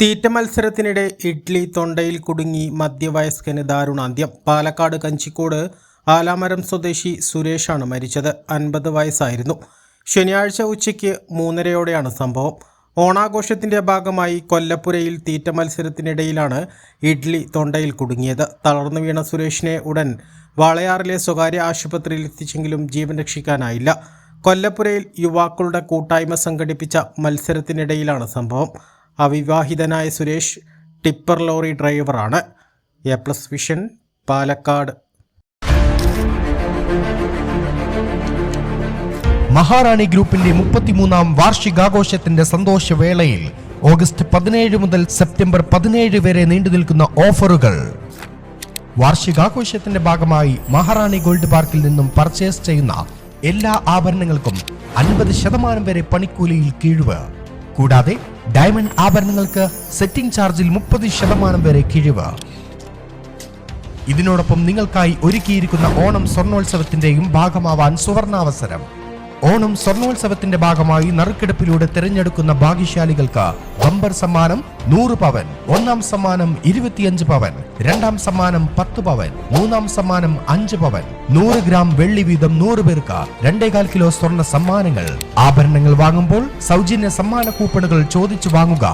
തീറ്റ മത്സരത്തിനിടെ ഇഡ്ലി തൊണ്ടയിൽ കുടുങ്ങി മധ്യവയസ്കന് ദാരുണാന്ത്യം. പാലക്കാട് കഞ്ചിക്കോട് ആലാമരം സ്വദേശി സുരേഷാണ് മരിച്ചത്. അൻപത് വയസ്സായിരുന്നു. ശനിയാഴ്ച ഉച്ചയ്ക്ക് മൂന്നരയോടെയാണ് സംഭവം. ഓണാഘോഷത്തിന്റെ ഭാഗമായി കൊല്ലപ്പുരയിൽ തീറ്റ മത്സരത്തിനിടയിലാണ് ഇഡ്ലി തൊണ്ടയിൽ കുടുങ്ങിയത്. തളർന്നു വീണ സുരേഷിനെ ഉടൻ വാളയാറിലെ സ്വകാര്യ ആശുപത്രിയിൽ എത്തിച്ചെങ്കിലും ജീവൻ രക്ഷിക്കാനായില്ല. കൊല്ലപ്പുരയിൽ യുവാക്കളുടെ കൂട്ടായ്മ സംഘടിപ്പിച്ച മത്സരത്തിനിടയിലാണ് സംഭവം. അവിവാഹിതനായ സുരേഷ് ടിപ്പർ ലോറി ഡ്രൈവറാണ്. A plus vision Palakkad. Maharani ഗ്രൂപ്പിന്റെ മുപ്പത്തിമൂന്നാം വാർഷികാഘോഷത്തിന്റെ സന്തോഷവേളയിൽ ഓഗസ്റ്റ് പതിനേഴ് മുതൽ സെപ്റ്റംബർ പതിനേഴ് വരെ നീണ്ടു നിൽക്കുന്ന ഓഫറുകൾ. വാർഷികാഘോഷത്തിന്റെ ഭാഗമായി മഹാറാണി ഗോൾഡ് പാർക്കിൽ നിന്നും പർച്ചേസ് ചെയ്യുന്ന എല്ലാ ആഭരണങ്ങൾക്കും അൻപത് ശതമാനം വരെ പണിക്കൂലിയിൽ കിഴിവ്. കൂടാതെ ഡയമണ്ട് ആഭരണങ്ങൾക്ക് സെറ്റിംഗ് ചാർജിൽ മുപ്പത് ശതമാനം വരെ കിഴിവ്. ഇതിനോടൊപ്പം നിങ്ങൾക്കായി ഒരുക്കിയിരിക്കുന്ന ഓണം സ്വർണോത്സവത്തിന്റെയും ഭാഗമാവാൻ സുവർണാവസരം. ഓണം സ്വർണോത്സവത്തിന്റെ ഭാഗമായി നറുക്കെടുപ്പിലൂടെ തിരഞ്ഞെടുക്കുന്ന ഭാഗ്യശാലികൾക്ക് ബമ്പർ സമ്മാനം നൂറ് പവൻ ഒന്നാം സമ്മാനം ഇരുപത്തിയഞ്ച് പവൻ രണ്ടാം സമ്മാനം പത്ത് പവൻ മൂന്നാം സമ്മാനം അഞ്ച് പവൻ നൂറ് ഗ്രാം വെള്ളി വീതം നൂറ് പേർക്ക് രണ്ടേകാൽ കിലോ സ്വർണ സമ്മാനങ്ങൾ. ആഭരണങ്ങൾ വാങ്ങുമ്പോൾ സൗജന്യ സമ്മാന കൂപ്പണുകൾ ചോദിച്ചു വാങ്ങുക.